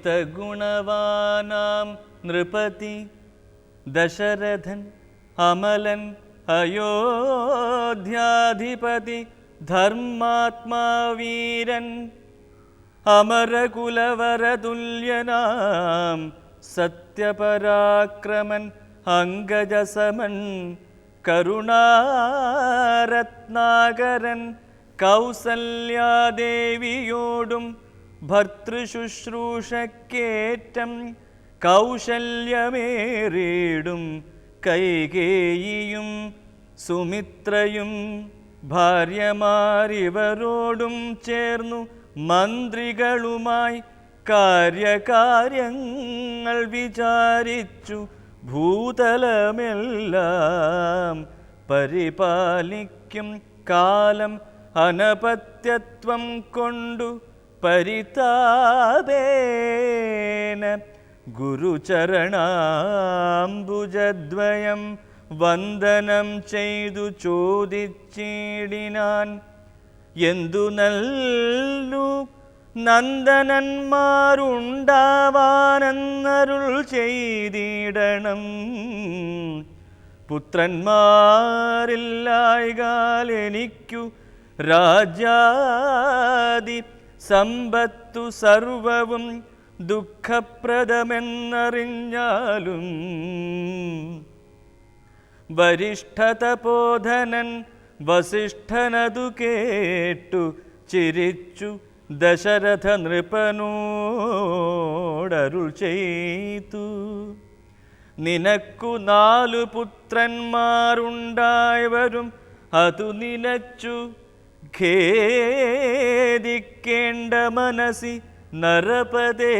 അമിതഗുണവാനാം നൃപതി. ദശരഥൻ അമലൻ അയോധ്യാധിപതി ധർമാത്മാവീരൻ അമരകുലവരതുല്യനാം സത്യപരാക്രമൻ അങ്കജസമൻ കരുണാരത്നാകരൻ കൗസല്യാദേവിയോടും ഭർത്തൃശുശ്രൂഷക്കേറ്റം കൗശല്യമേറിയിടും കൈകേയിയും സുമിത്രയും ഭാര്യമാരിവരോടും ചേർന്നു മന്ത്രികളുമായി കാര്യകാര്യങ്ങൾ വിചാരിച്ചു ഭൂതലമെല്ലാം പരിപാലിക്കും കാലം അനപത്യത്വം കൊണ്ടു പരിതാപേന ഗുരുചരണാംബുജദ്വയം വന്ദനം ചെയ്തു ചോദിച്ചിടിനാൻ. എന്തു നല്ലു നന്ദനന്മാരുണ്ടാവാനെന്നരുൾ ചെയ്തിടണം. പുത്രന്മാരില്ലായകാൽ എനിക്കു രാജാതി സമ്പത്തു സർവവും ദുഃഖപ്രദമെന്നറിഞ്ഞാലും വരിഷ്ഠതപോധനൻ വസിഷ്ഠനതു കേട്ടു ചിരിച്ചു ദശരഥ നൃപനോടരുൾ ചെയ്തു നിനക്കു നാലു പുത്രന്മാരുണ്ടായവരും അതു നിനച്ചു ഖേദിക്കേണ്ട മനസി നരപദേ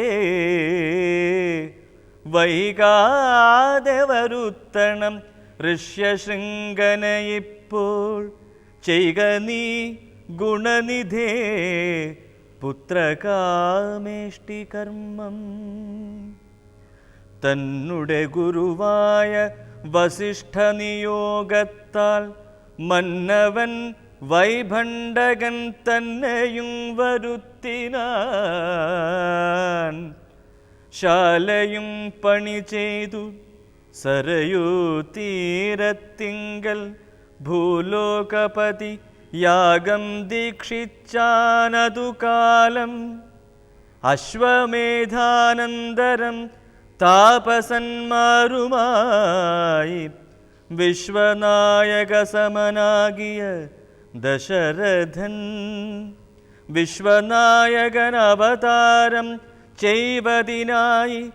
വൈകാതെ വരുത്തണം ഋഷ്യശൃംഗനയിപ്പോൾ ചെയ്ക നീ ഗുണനിധേ. പുത്രകാമേഷ്ടി കർമ്മം. തന്നുടെ ഗുരുവായ വസിഷ്ഠനിയോഗത്താൽ മന്നവൻ വൈഭണ്ഡകൻ തന്നെയും വരുത്തിനാൻ ശാലയും പണി ചെയ്തു സരയൂ തീരത്തിങ്കൽ ഭൂലോകപതി യാഗം ദീക്ഷിച്ചാനതു കാലം അശ്വമേധാനന്തരം താപസന്മാരുമായി വിശ്വനായക സമനാകിയ ദശരഥൻ വിശ്വനായകനവതാരം ചെയ്വതിനായി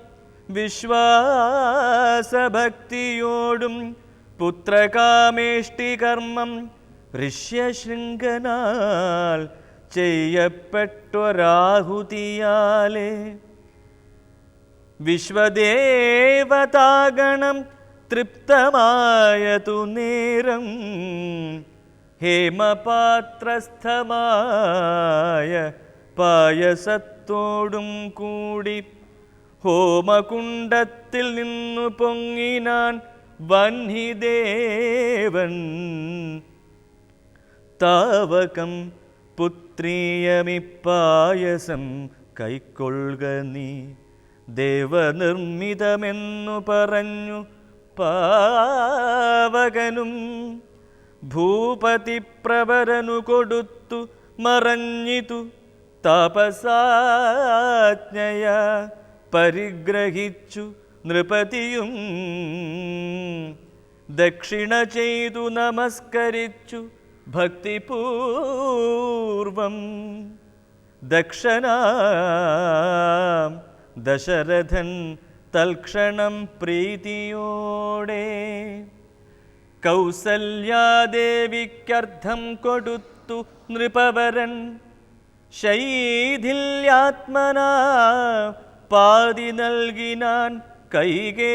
വിശ്വാസഭക്തിയോടും പുത്രകാമേഷ്ടികർമ്മം ഋഷ്യശൃംഗനാൽ ചെയ്യപ്പെട്ടൊരാഹുതിയാലേ. വിശ്വദേവതാഗണം തൃപ്തമായതു നേരം ഹേമപാത്രസ്ഥമായ പായസത്തോടും കൂടി ഹോമകുണ്ടത്തിൽ നിന്നു പൊങ്ങിനാൻ വന്നിദേവൻ താവകം പുത്രീയമിപ്പായസം കൈക്കൊള്ളുക നീ. ദേവനിർമ്മിതമെന്നു പറഞ്ഞു പാവകനും ഭൂപതി പ്രവരനു കൊടുത്തു മറഞ്ഞിതു തപസാജ്ഞയ പരിഗ്രഹിച്ചു നൃപതിയും ദക്ഷിണ ചെയ്തു നമസ്കരിച്ചു ഭക്തിപൂർവം ദക്ഷനാം ദശരഥൻ തൽക്ഷണം പ്രീതിയോടെ കൗസല്യാദേവിക്കർത്ഥം കൊടുത്തു നൃപവരൻ. ശൈഥില്യാത്മനാ പാതി നൽകിനാൻ കൈകേയിക്കും.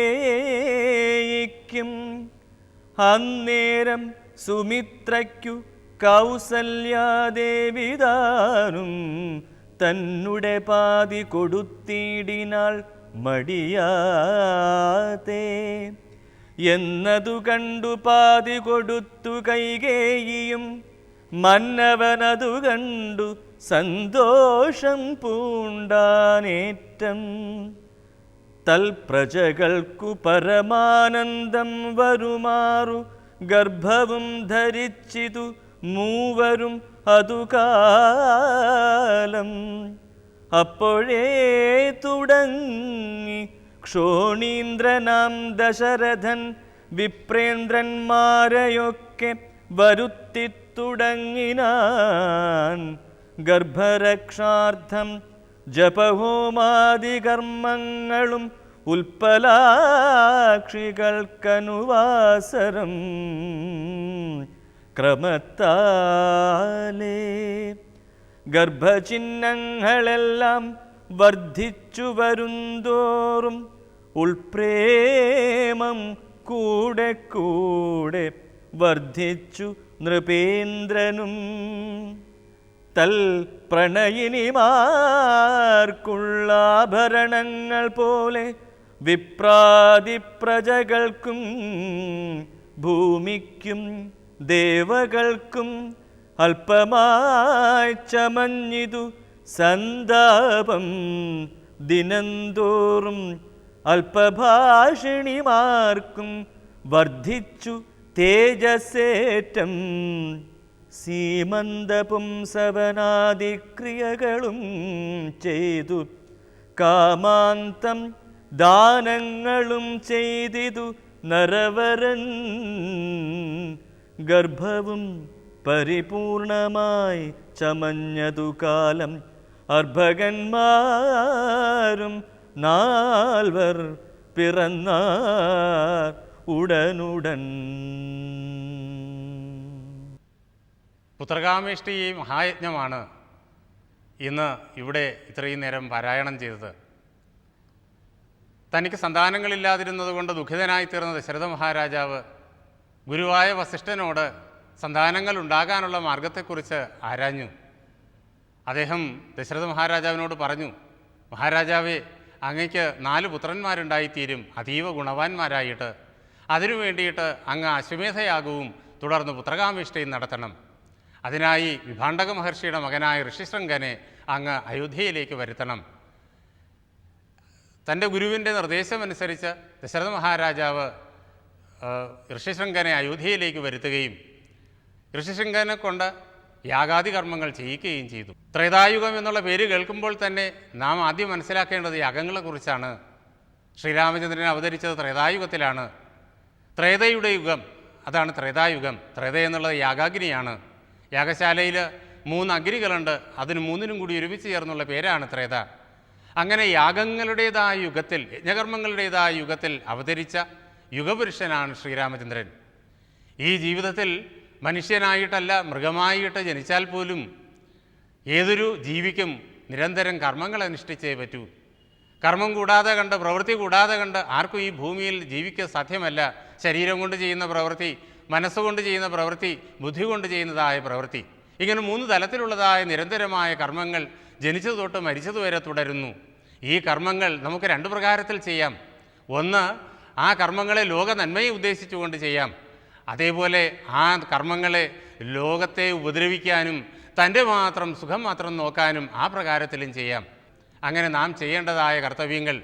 അന്നേരം സുമിത്രയ്ക്കു കൗസല്യാദേവിതാനും തന്നുടെ പാതി കൊടുത്തിടിനാൾ മടിയാതെ. എന്നതു കണ്ടു പാതി കൊടുത്തു കൈകേയിയും മന്നവനതു കണ്ടു സന്തോഷം പൂണ്ടാനേറ്റം. തൽപ്രജകൾക്കു പരമാനന്ദം വരുമാറു ഗർഭവും ധരിച്ചിതു മൂവരും അതു കാലം അപ്പോഴേ തുടങ്ങി ക്ഷോണീന്ദ്രനാം ദശരഥൻ വിപ്രേന്ദ്രന്മാരെയൊക്കെ വരുത്തിത്തുടങ്ങിനാൻ ഗർഭരക്ഷാർത്ഥം ജപഹോമാദികർമ്മങ്ങളും ഉൽപ്പലാക്ഷികൾക്കനുവാസരം ക്രമത്താലേ. ഗർഭചിഹ്നങ്ങളെല്ലാം വർദ്ധിച്ചു വരുന്തോറും ഉൾപ്രേമം കൂടെ കൂടെ വർദ്ധിച്ചു നൃപേന്ദ്രനും. തൽ പ്രണയിനിമാർക്കുള്ള ആഭരണങ്ങൾ പോലെ വിപ്രാതിപ്രജകൾക്കും ഭൂമിക്കും ദേവകൾക്കും അല്പമായി ചമഞ്ഞിതു സന്താപം ദിനംതോറും അല്പഭാഷിണിമാർക്കും വർദ്ധിച്ചു തേജസേറ്റം. സീമന്തപുംസവനാദിക്രിയകളും ചെയ്തു. കാമാന്തം ദാനങ്ങളും ചെയ്തിതു നരവരൻ. ഗർഭവും പരിപൂർണമായി ചമഞ്ഞതു കാലം. അർഭകന്മാരും നാൽവർ பிறந்தார் உடனுடன் പുത്രകാമേഷ്ടി ഈ മഹായജ്ഞമാണ് ഇന്ന് ഇവിടെ ഇത്രയും നേരം പാരായണം ചെയ്തത്. തനിക്ക് സന്താനങ്ങളില്ലാതിരുന്നതുകൊണ്ട് ദുഃഖിതനായിത്തീർന്ന ദശരഥ മഹാരാജാവ് ഗുരുവായ വസിഷ്ഠനോട് സന്താനങ്ങൾ ഉണ്ടാകാനുള്ള മാർഗത്തെക്കുറിച്ച് ആരാഞ്ഞു? അദ്ദേഹം ദശരഥ മഹാരാജാവിനോട് പറഞ്ഞു മഹാരാജാവേ അങ്ങയ്ക്ക് നാല് പുത്രന്മാരുണ്ടായിത്തീരും അതീവ ഗുണവാന്മാരായിട്ട്. അതിനു വേണ്ടിയിട്ട് അങ്ങ് അശ്വമേധയാകവും തുടർന്ന് പുത്രകാമിഷ്ഠയും നടത്തണം. അതിനായി വിഭാണ്ഡക മഹർഷിയുടെ മകനായ ഋഷിശൃംഗനെ അങ്ങ് അയോധ്യയിലേക്ക് വരുത്തണം. തന്റെ ഗുരുവിന്റെ നിർദ്ദേശമനുസരിച്ച് ദശരഥ മഹാരാജാവ് ഋഷിശൃംഗനെ അയോധ്യയിലേക്ക് വരുത്തുകയും ഋഷിശൃംഗനെ കൊണ്ട് യാഗാദി കർമ്മങ്ങൾ ചെയ്യിക്കുകയും ചെയ്തു. ത്രേതായുഗം എന്നുള്ള പേര് കേൾക്കുമ്പോൾ തന്നെ നാം ആദ്യം മനസ്സിലാക്കേണ്ടത് യാഗങ്ങളെക്കുറിച്ചാണ് ശ്രീരാമചന്ദ്രൻ അവതരിച്ചത് ത്രേതായുഗത്തിലാണ്. ത്രേതയുടെ യുഗം അതാണ് ത്രേതായുഗം. ത്രേത എന്നുള്ളത് യാഗാഗ്നിയാണ്. യാഗശാലയിൽ മൂന്ന് അഗ്നികളുണ്ട്. അതിന് മൂന്നിനും കൂടി ഒരുമിച്ച് ചേർന്നുള്ള പേരാണ് ത്രേത. അങ്ങനെ യാഗങ്ങളുടേതായ യുഗത്തിൽ യജ്ഞകർമ്മങ്ങളുടേതായ യുഗത്തിൽ അവതരിച്ച യുഗപുരുഷനാണ് ശ്രീരാമചന്ദ്രൻ. ഈ ജീവിതത്തിൽ മനുഷ്യനായിട്ടല്ല മൃഗമായിട്ട് ജനിച്ചാൽ പോലും ഏതൊരു ജീവിക്കും നിരന്തരം കർമ്മങ്ങൾ അനുഷ്ഠിച്ചേ പറ്റൂ. കർമ്മം കൂടാതെ കണ്ട് പ്രവൃത്തി കൂടാതെ കണ്ട് ആർക്കും ഈ ഭൂമിയിൽ ജീവിക്കുക സാധ്യമല്ല. ശരീരം കൊണ്ട് ചെയ്യുന്ന പ്രവൃത്തി മനസ്സുകൊണ്ട് ചെയ്യുന്ന പ്രവൃത്തി ബുദ്ധി കൊണ്ട് ചെയ്യുന്നതായ പ്രവൃത്തി. ഇങ്ങനെ മൂന്ന് തലത്തിലുള്ളതായ നിരന്തരമായ കർമ്മങ്ങൾ ജനിച്ചത് തൊട്ട് മരിച്ചതുവരെ തുടരുന്നു. ഈ കർമ്മങ്ങൾ നമുക്ക് രണ്ട് പ്രകാരത്തിൽ ചെയ്യാം. ഒന്ന് ആ കർമ്മങ്ങളെ ലോക നന്മയെ ഉദ്ദേശിച്ചുകൊണ്ട് ചെയ്യാം. അതേപോലെ ആ കർമ്മങ്ങളെ ലോകത്തെ ഉപദ്രവിക്കാനും തന്റെ മാത്രം സുഖം മാത്രം നോക്കാനും ആ പ്രകാരത്തിലും ചെയ്യാം. അങ്ങനെ നാം ചെയ്യേണ്ടതായ കർത്തവ്യങ്ങൾ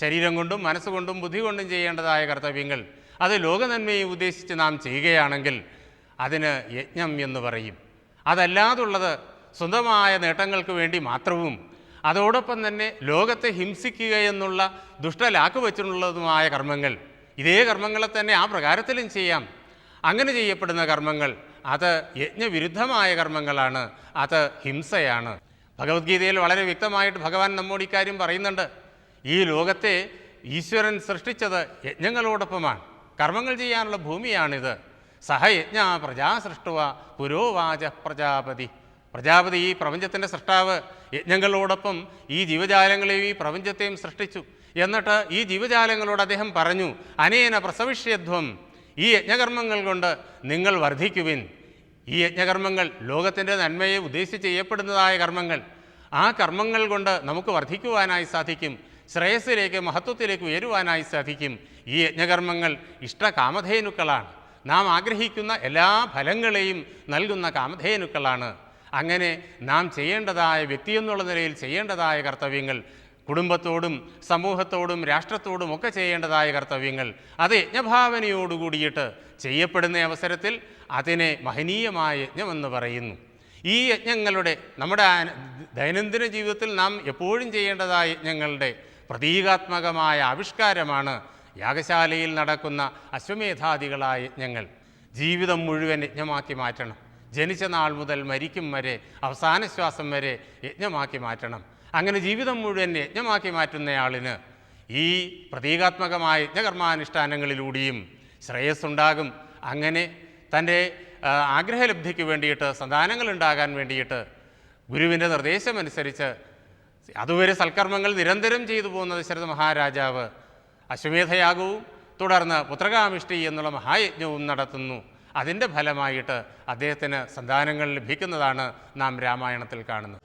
ശരീരം കൊണ്ടും മനസ്സുകൊണ്ടും ബുദ്ധി കൊണ്ടും ചെയ്യേണ്ടതായ കർത്തവ്യങ്ങൾ അത് ലോകനന്മയെ ഉദ്ദേശിച്ച് നാം ചെയ്യുകയാണെങ്കിൽ അതിന് യജ്ഞം എന്ന് പറയും. അതല്ലാതുള്ളത് സ്വന്തമായ നേട്ടങ്ങൾക്ക് വേണ്ടി മാത്രവും അതോടൊപ്പം തന്നെ ലോകത്തെ ഹിംസിക്കുക എന്നുള്ള ദുഷ്ടലാക്ക് വെച്ചിട്ടുള്ളതുമായ കർമ്മങ്ങൾ ഇതേ കർമ്മങ്ങളെ തന്നെ ആ പ്രകാരത്തിലും ചെയ്യാം. അങ്ങനെ ചെയ്യപ്പെടുന്ന കർമ്മങ്ങൾ അത് യജ്ഞവിരുദ്ധമായ കർമ്മങ്ങളാണ് അത് ഹിംസയാണ്. ഭഗവത്ഗീതയിൽ വളരെ വ്യക്തമായിട്ട് ഭഗവാൻ നമ്മോട് ഇക്കാര്യം പറയുന്നുണ്ട്. ഈ ലോകത്തെ ഈശ്വരൻ സൃഷ്ടിച്ചത് യജ്ഞങ്ങളോടൊപ്പമാണ്. കർമ്മങ്ങൾ ചെയ്യാനുള്ള ഭൂമിയാണിത്. സഹയജ്ഞ പ്രജാ സൃഷ്ടുവ പുരോവാച പ്രജാപതി. പ്രജാപതി ഈ പ്രപഞ്ചത്തിന്റെ സൃഷ്ടാവ്. യജ്ഞങ്ങളോടൊപ്പം ഈ ജീവജാലങ്ങളെയും ഈ പ്രപഞ്ചത്തെയും സൃഷ്ടിച്ചു. എന്നിട്ട് ഈ ജീവജാലങ്ങളോട് അദ്ദേഹം പറഞ്ഞു അനേന പ്രസവിഷ്യധ്വം ഈ യജ്ഞകർമ്മങ്ങൾ കൊണ്ട് നിങ്ങൾ വർദ്ധിക്കുവിൻ. ഈ യജ്ഞകർമ്മങ്ങൾ ലോകത്തിന്റെ നന്മയെ ഉദ്ദേശിച്ച് ചെയ്യപ്പെടുന്നതായ കർമ്മങ്ങൾ. ആ കർമ്മങ്ങൾ കൊണ്ട് നമുക്ക് വർദ്ധിക്കുവാനായി സാധിക്കും. ശ്രേയസ്സിലേക്ക് മഹത്വത്തിലേക്ക് ഉയരുവാനായി സാധിക്കും. ഈ യജ്ഞകർമ്മങ്ങൾ ഇഷ്ടകാമധേനുക്കളാണ്. നാം ആഗ്രഹിക്കുന്ന എല്ലാ ഫലങ്ങളെയും നൽകുന്ന കാമധേനുക്കളാണ്. അങ്ങനെ നാം ചെയ്യേണ്ടതായ വ്യക്തി എന്നുള്ള നിലയിൽ ചെയ്യേണ്ടതായ കർത്തവ്യങ്ങൾ കുടുംബത്തോടും സമൂഹത്തോടും രാഷ്ട്രത്തോടും ഒക്കെ ചെയ്യേണ്ടതായ കർത്തവ്യങ്ങൾ. അത് യജ്ഞഭാവനയോടുകൂടിയിട്ട് ചെയ്യപ്പെടുന്ന അവസരത്തിൽ അതിനെ മഹനീയമായ യജ്ഞമെന്ന് പറയുന്നു. ഈ യജ്ഞങ്ങളുടെ നമ്മുടെ ദൈനംദിന ജീവിതത്തിൽ നാം എപ്പോഴും ചെയ്യേണ്ടതായ യജ്ഞങ്ങളുടെ പ്രതീകാത്മകമായ ആവിഷ്കാരമാണ് യാഗശാലയിൽ നടക്കുന്ന അശ്വമേധാദികളായ യജ്ഞങ്ങൾ. ജീവിതം മുഴുവൻ യജ്ഞമാക്കി മാറ്റണം. ജനിച്ച നാൾ മുതൽ മരിക്കും വരെ അവസാന ശ്വാസം വരെ യജ്ഞമാക്കി മാറ്റണം. അങ്ങനെ ജീവിതം മുഴുവൻ യജ്ഞമാക്കി മാറ്റുന്നയാളിന് ഈ പ്രതീകാത്മകമായ യജ്ഞകർമാനുഷ്ഠാനങ്ങളിലൂടെയും ശ്രേയസ്സുണ്ടാകും. അങ്ങനെ തന്റെ ആഗ്രഹലബ്ധിക്ക് വേണ്ടിയിട്ട് സന്താനങ്ങൾ ഉണ്ടാകാൻ വേണ്ടിയിട്ട് ഗുരുവിന്റെ നിർദ്ദേശമനുസരിച്ച് അതുവരെ സൽക്കർമ്മങ്ങൾ നിരന്തരം ചെയ്തു പോകുന്ന ദശരഥ മഹാരാജാവ് അശ്വമേധയാഗവും തുടർന്ന് പുത്രകാമിഷ്ടി എന്നുള്ള മഹായജ്ഞവും നടത്തുന്നു. അതിന്റെ ഫലമായിട്ട് അദ്ദേഹത്തിന് സന്താനങ്ങൾ ലഭിക്കുന്നതാണ് നാം രാമായണത്തിൽ കാണുന്നത്.